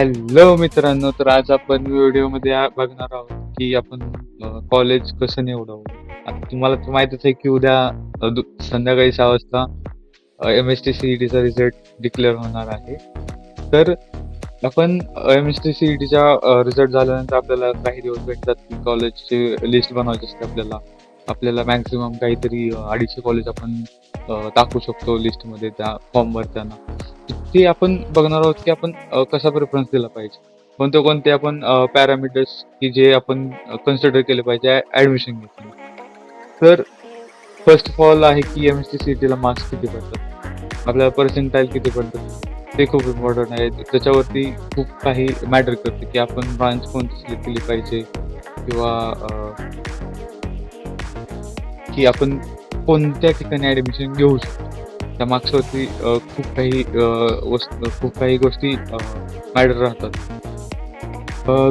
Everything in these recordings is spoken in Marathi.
हॅलो मित्रांनो तर आज आपण व्हिडिओमध्ये मध्ये बघणार आहोत की आपण कॉलेज कसं निवडावं. आता तुम्हाला तर माहितच आहे की उद्या संध्याकाळी सहा वाजता एम एस टी सी चा रिझल्ट डिक्लेअर होणार आहे. तर आपण एम एस टी सी टीचा रिझल्ट झाल्यानंतर आपल्याला काही दिवस भेटतात की कॉलेजची लिस्ट बनवायची असते आपल्याला. आपल्याला मॅक्झिमम काहीतरी अडीचशे कॉलेज आपण दाखवू टाकू शकतो लिस्टमध्ये त्या फॉर्म भरताना ते आपण बघणार आहोत की आपण कसा प्रेफरन्स दिला पाहिजे. कोणते कोणते आपण पॅरामीटर्स की जे आपण कन्सिडर केले पाहिजे ऍडमिशन घेताना तर फर्स्ट ऑफ ऑल आहे की एम एस टी सी टीला मार्क्स किती पडतात. आपल्याला पर्सेंटाईल किती पडतात. ते खूप इम्पॉर्टंट आहे. त्याच्यावरती खूप काही मॅटर करते की आपण ब्रांच कोणती सिलेक्ट केली पाहिजे किंवा की आपण कोणत्या ठिकाणी ॲडमिशन घेऊ शकतो. त्या मार्क्सवरती खूप काही खूप काही गोष्टी मॅटर राहतात.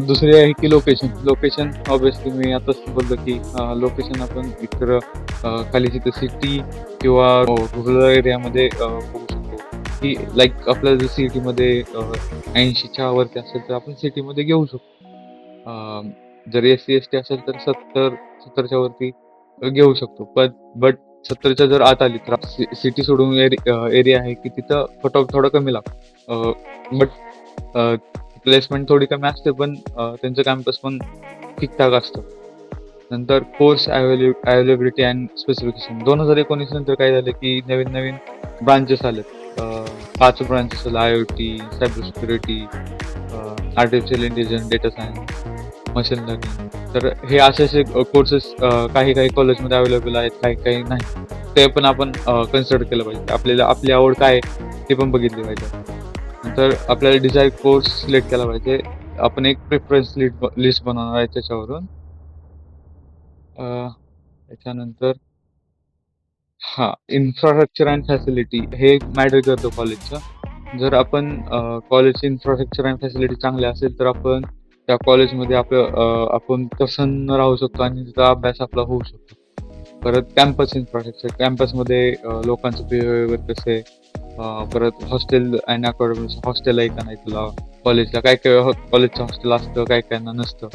दुसरी आहे की लोकेशन लोकेशन ऑब्विसली मी आताच बोललो की लोकेशन आपण इतर खाली सिटी किंवा रुरल एरियामध्ये बघू शकतो. की लाईक आपल्याला जर सिटीमध्ये ऐंशीच्या वरती असेल तर आपण सिटीमध्ये घेऊ शकतो. जर एस सी एस टी असेल तर सत्तर सत्तरच्या वरती घेऊ शकतो. पण बट सत्तरच्या जर आत आली तर सिटी सोडून एरिया आहे की तिथं कट ऑफ थोडं कमी लागतो. बट प्लेसमेंट थोडी कमी असते पण त्यांचं कॅम्पस पण ठीकठाक असतं. नंतर कोर्स अवेलेबिलिटी अँड स्पेसिफिकेशन दोन हजार एकोणीस नंतर काय झालं की नवीन नवीन ब्रांचेस आलेत. पाच ब्रांचेस आले I O T cyber security artificial intelligence data science machine learning. तर हे असे असे कोर्सेस काही काही कॉलेजमध्ये अवेलेबल आहेत काही काही नाही. ते पण आपण कन्सिडर केलं पाहिजे. आपल्याला आपली आवड काय आहे ते पण बघितली पाहिजे. नंतर आपल्याला डिझायर कोर्स सिलेक्ट केला पाहिजे. आपण एक प्रेफरन्स लिस्ट लिस्ट बनवणार आहे त्याच्यावरून. त्याच्यानंतर हा इन्फ्रास्ट्रक्चर अँड फॅसिलिटी हे मॅटर करतो कॉलेजचं जर आपण कॉलेजचे इन्फ्रास्ट्रक्चर अँड फॅसिलिटी चांगले असेल तर आपण त्या कॉलेजमध्ये आपलं आपण प्रसन्न राहू शकतो आणि तिथं अभ्यास आपला होऊ शकतो. परत कॅम्पस इन्फ्रास्ट्रक्चर कॅम्पसमध्ये लोकांचं बिहेवियर कसं आहे परत हॉस्टेल अँड अकॅडमी हॉस्टेल आहे का नाही तुला? कॉलेजला काय काय हो, कॉलेजचं हॉस्टेल असतं काय काय नसतं.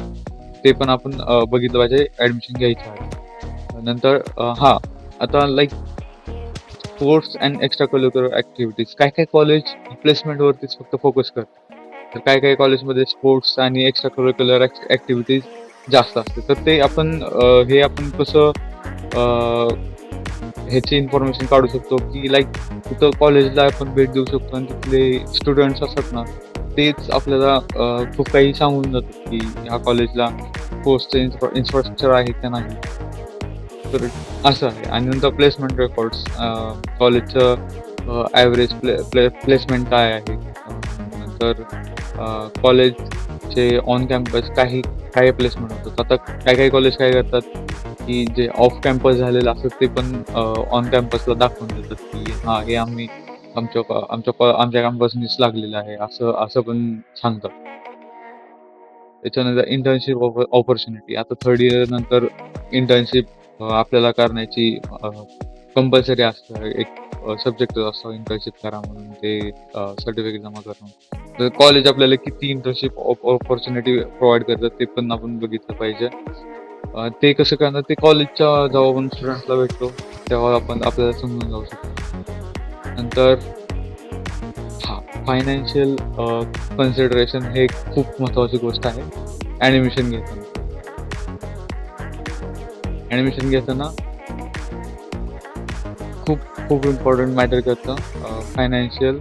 ते पण आपण बघितलं पाहिजे ॲडमिशन घ्यायचं आहे नंतर हां हा आता like sports and extracurricular activities काय काय कॉलेज प्लेसमेंटवरतीच फक्त फोकस करतात? तर काही काही कॉलेजमध्ये स्पोर्ट्स आणि एक्स्ट्रा करिक्युलर ॲक्टिव्हिटीज जास्त असते. तर ते आपण हे आपण कसं ह्याची इन्फॉर्मेशन काढू शकतो की लाईक तिथं कॉलेजला आपण भेट देऊ शकतो आणि तिथले स्टुडंट्स असतात ना तेच आपल्याला खूप काही सांगून जातात की ह्या कॉलेजला कोर्सचं इन्फ्रास्ट्रक्चर आहे का नाही. तर असं आहे. आणि नंतर प्लेसमेंट रेकॉर्ड्स कॉलेजचं ॲव्हरेज प्ले प्ले प्लेसमेंट काय आहे. नंतर कॉलेजचे ऑन कॅम्पस काही काही प्लेसमेंट होतात आता काही काही कॉलेज काय करतात की जे ऑफ कॅम्पस झालेलं असतात ते पण ऑन कॅम्पसला दाखवून देतात की हां हे आम्ही आमच्या आमच्या आमच्या कॅम्पसनीच लागलेलं आहे असं असं पण सांगतात. त्याच्यानंतर इंटर्नशिप ऑपॉर्च्युनिटी आता थर्ड इयर नंतर इंटर्नशिप आपल्याला करण्याची कंपल्सरी असतं. एक सब्जेक्ट असतो इंटर्नशिप करा म्हणून. ते सर्टिफिकेट जमा करणं तर कॉलेज आपल्याला किती इंटर्नशिप ऑपॉर्च्युनिटी प्रोव्हाइड करतात ते पण आपण बघितलं पाहिजे. ते कसं करणार ते कॉलेजच्या जेव्हा आपण स्टुडंट्सला भेटतो तेव्हा आपण आपल्याला समजून जाऊ शकतो. नंतर हा फायनान्शियल कन्सिडरेशन हे खूप महत्वाची गोष्ट आहे. ॲडमिशन घेताना. ॲडमिशन घेताना खूप खूप इम्पॉर्टंट मॅटर करतं फायनान्शियल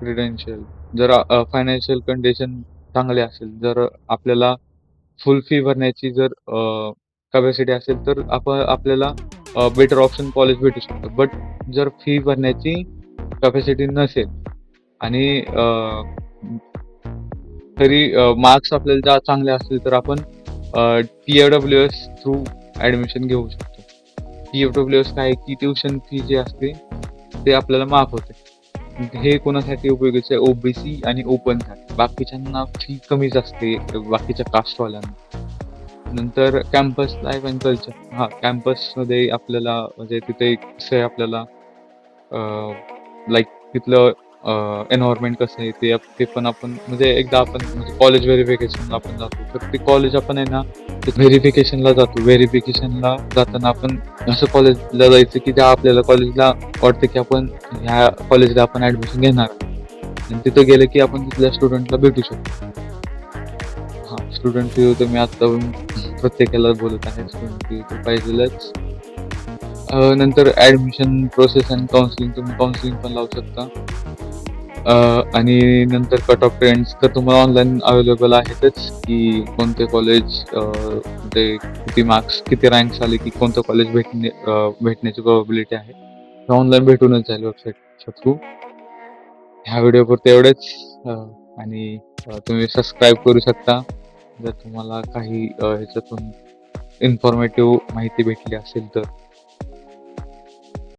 क्रिडेन्शियल जर फायनान्शियल कंडिशन चांगली असेल जर आपल्याला फुल फी भरण्याची जर कॅपॅसिटी असेल तर आपण आपल्याला बेटर ऑप्शन कॉलेज भेटू शकतं. बट जर फी भरण्याची कॅपॅसिटी नसेल आणि अ, तरी मार्क्स आपल्याला जा चांगले असतील तर आपण T F W S through admission घेऊ शकतो. टी एफ डब्ल्यू एस काय की ट्युशन फी जी असते ते आपल्याला माफ होते. हे कोणासाठी उपयोगीचं आहे? ओबीसी आणि ओपनसाठी. बाकीच्यांना फी कमीच असते बाकीच्या कास्टवाल्यांना नंतर कॅम्पस लाईफ अँड कल्चर हा कॅम्पसमध्ये आपल्याला म्हणजे तिथे एक आहे आपल्याला लाईक तिथलं एन्व्हायरमेंट कसं आहे ते ते पण आपण म्हणजे एकदा आपण म्हणजे कॉलेज व्हेरिफिकेशनला आपण जातो. तर ते कॉलेज आपण आहे ना व्हेरिफिकेशनला जातो. व्हेरिफिकेशनला जाताना आपण असं कॉलेजला जायचं की त्या आपल्याला कॉलेजला वाटतं की आपण ह्या कॉलेजला आपण ॲडमिशन घेणार. आणि तिथं गेलं की आपण तिथल्या स्टुडंटला भेटू शकतो. हां स्टुडंट तुम्ही तर मी प्रत्येकाला बोलत आहे स्टुडंट पाहिजेलच. नंतर ॲडमिशन प्रोसेस आणि काउन्सिलिंग तुम्ही काउन्सिलिंग पण लावू शकता. आणि नंतर कट ऑफ ट्रेंड्स तर तुम्हाला ऑनलाईन अवेलेबल आहेतच की कोणते कॉलेज ते किती मार्क्स किती रँक्स आले की कोणतं कॉलेज भेटणे भेटण्याची प्रॉबिलिटी आहे. ऑनलाईन भेटूनच जाईल वेबसाईटच्या थ्रू ह्या व्हिडिओपुरते एवढेच आणि तुम्ही सबस्क्राईब करू शकता. जर तुम्हाला काही ह्याच्यातून इन्फॉर्मेटिव्ह माहिती भेटली असेल तर.